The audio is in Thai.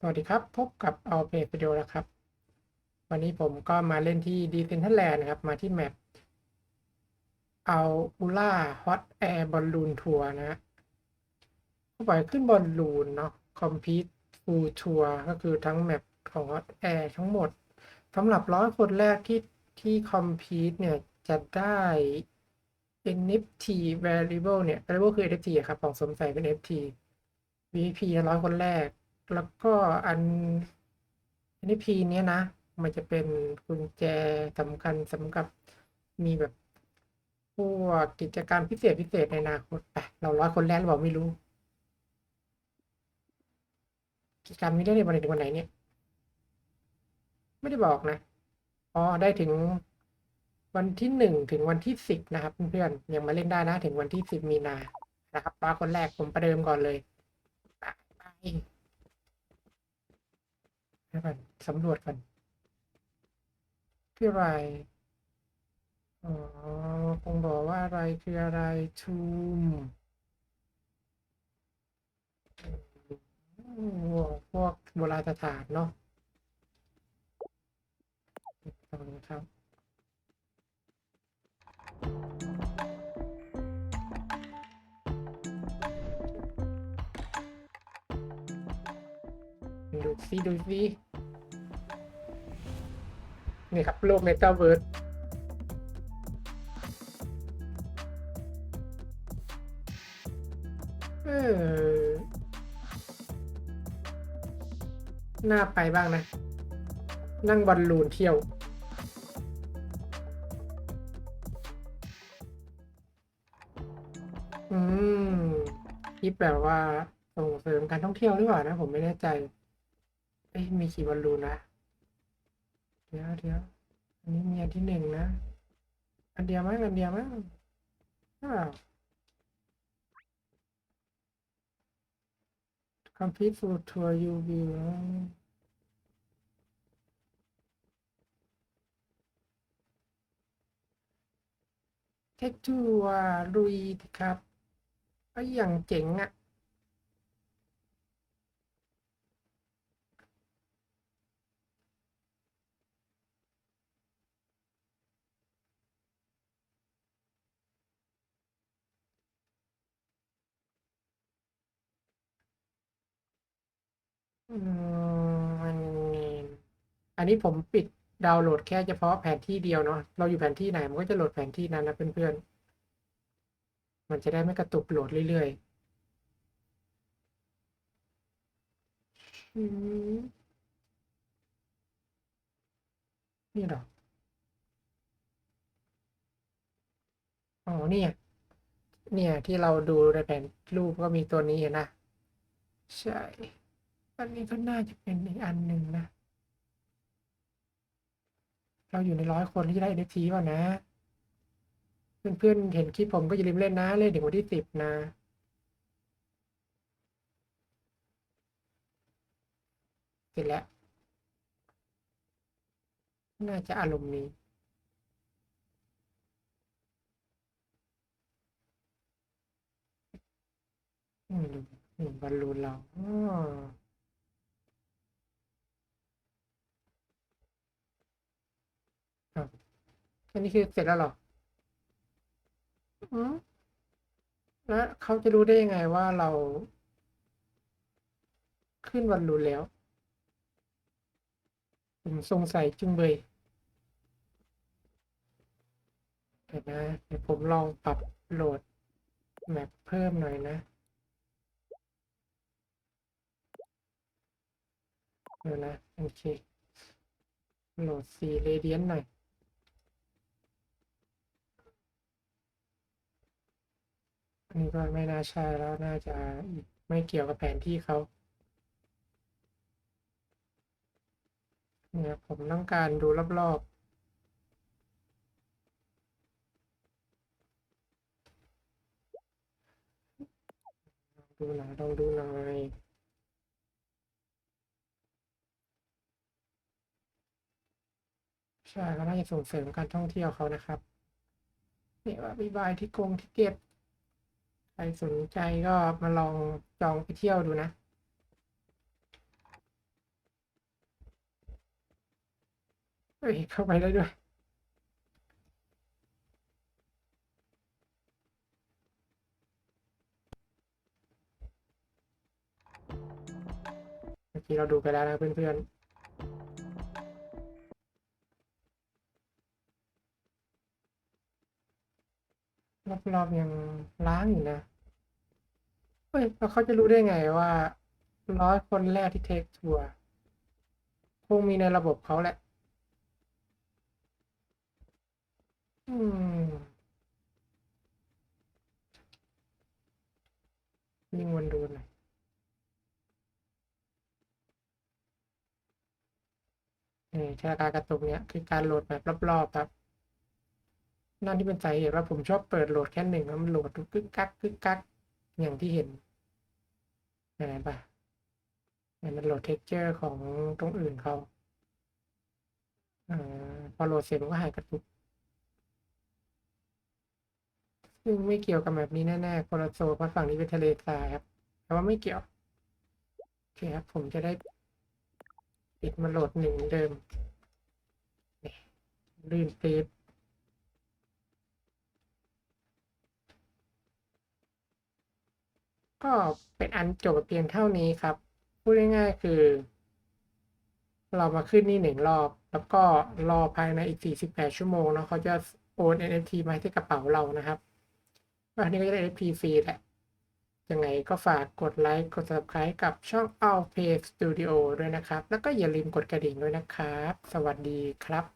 สวัสดีครับ พบกับเอาเพจวิดีโอแล้วครับ วันนี้ผมก็มาเล่นที่ดีเซนทัลแลนด์นะครับ มาที่แมปเอาอูล่าฮอตแอร์บอลลูนทัวร์นะฮะเขาบอกให้ขึ้นบอลลูนเนาะคอมพิวฟูทัวร์ก็คือทั้งแมปของฮอตแอร์ทั้งหมดสำหรับร้อยคนแรกที่ที่คอมพิวเนี่ย จะได้ NFT variable เนี่ย variable คือ NFT อะครับ ของสมใส่เป็น NFT VIP ร้อยคนแรก แล้วก็อัน NFT เนี้ยนะ มันจะเป็นกุญแจสำคัญสำหรับมีแบบพวกกิจกรรมพิเศษพิเศษในอนาคตไปเราร้อยคนแรกหรือเปล่าไม่รู้ กิจกรรมนี้ได้ในวันไหนถึงวันไหนเนี่ย ไม่ได้บอกนะอ๋อได้ถึงวันที่หนึ่งถึงวันที่สิบนะครับเพื่อนๆยังมาเล่นได้นะ ถึงวันที่สิบมีนานะครับร้อยคนแรกผมประเดิมก่อนเลยไป ไปไปก่อนสำรวจกันคืออะไรอ๋อคงบอกว่าอะไรคืออะไรทูมพวกโบราณสถานเนาะขอบคุณครับ ซิดูซินี่ครับโลกเมตาเวิร์สเออน่าไปบ้างนะ นั่งบอลลูนเที่ยว อืมคิดแบบว่าส่งเสริมการท่องเที่ยวหรือเปล่านะ ผมไม่แน่ใจ อ้ยมีกี่บอลลูนนะ เดี๋ยวเดี๋ยวอันนี้มีอันที่หนึ่งนะ อันเดียวมั้งอันเดียวมั้งอ้าว complete full tour you will เทคทัวร์ลุยครับก็อย่างเจ๋งอะ มอันนี้อันนี้ผมปิดดาวน์โหลดแค่เฉพาะแผนที่เดียวเนาะเราอยู่แผนที่ไหนมันก็จะโหลดแผนที่นั้นนะเพื่อนๆ มันจะได้ไม่กระตุกโหลดเรื่อยๆนี่หรออ๋อเนี่ย เนี่ยที่เราดูในแผนรูปก็มีตัวนี้เห็นนะใช่ อันนี้ก็น่าจะเป็นอีกอันหนึ่งนะ เราอยู่ในร้อยคนที่ได้ NFT เปล่านะ เพื่อนๆเห็นคลิปผมก็อย่าลืมเล่นนะเล่นถึงวันที่สิบนะเสร็จแล้ว น่าจะอารมณ์นี้อืมอืมบอลลูนเราอ๋อครับ อันนี้คือเสร็จแล้วหรอแล้วเขาจะรู้ได้ยังไงว่าเรา ขึ้นบอลลูนแล้ว ผมสงสัยจุงเบยเดี๋ยวนะเดี๋ยวผมลองปรับโหลดแมปเพิ่มหน่อยนะเดี๋ยวนะ โอเค โหลดสีเรเดียนหน่อย นนี้ก็ไม่น่าใช่แล้วน่าจะไม่เกี่ยวกับแผนที่เขาเนี่ยผมต้องการดูรอบๆ ดูหน่อยลองดูหน่อยใช่ก็น่าจะส่งเสริมการท่องเที่ยวเขานะครับเนี่ยว่าบีบายที่กงที่เก็ต ใครสนใจก็มาลองจองไปเที่ยวดูนะเฮ้ยเข้าไปได้ด้วยเมื่อกี้เราดูไปแล้วนะเพื่อนๆ รอบๆยังล้างอยู่นะเฮ้ยแล้วเขาจะรู้ได้ไงว่าร้อยคนแรกที่เทคทัวร์คงมีในระบบเขาแหละ อืมยิ่งวนดูหน่อยนี่ใช้การกระตุกเนี้ยคือการโหลดแบบรอบๆครับ นั่นที่เป็นสาเหตุว่าผมชอบเปิดโหลดแค่หนึ่งแล้วมันโหลดกึกกักกึกกักอย่างที่เห็นเห็นปะเนี่ยมันโหลดเท็กเจอร์ของตรงอื่นเขาอพอโหลดเสร็จมันก็หายกระตุกซึ่งไม่เกี่ยวกับแบบนี้แน่ๆโคโลโซเพราะฝั่งนี้เป็นทะเลทรายครับแต่ว่าไม่เกี่ยวโอเคครับ ผมจะได้ปิดมาโหลดหนึ่งเดิมลื่นปี๊บ ก็เป็นอันจบเพียงเท่านี้ครับ พูดง่ายๆคือ เรามาขึ้นนี่หนึ่งรอบ แล้วก็รอภายในอีก 48 ชั่วโมงเนาะเขาจะโอน NFT มาให้ที่กระเป๋าเรานะครับอันนี้ก็จะได้ NFT ฟรีแหละยังไงก็ฝากกดไลค์กด subscribe กับช่อง All Play Studio ด้วยนะครับ แล้วก็อย่าลืมกดกระดิ่งด้วยนะครับ สวัสดีครับ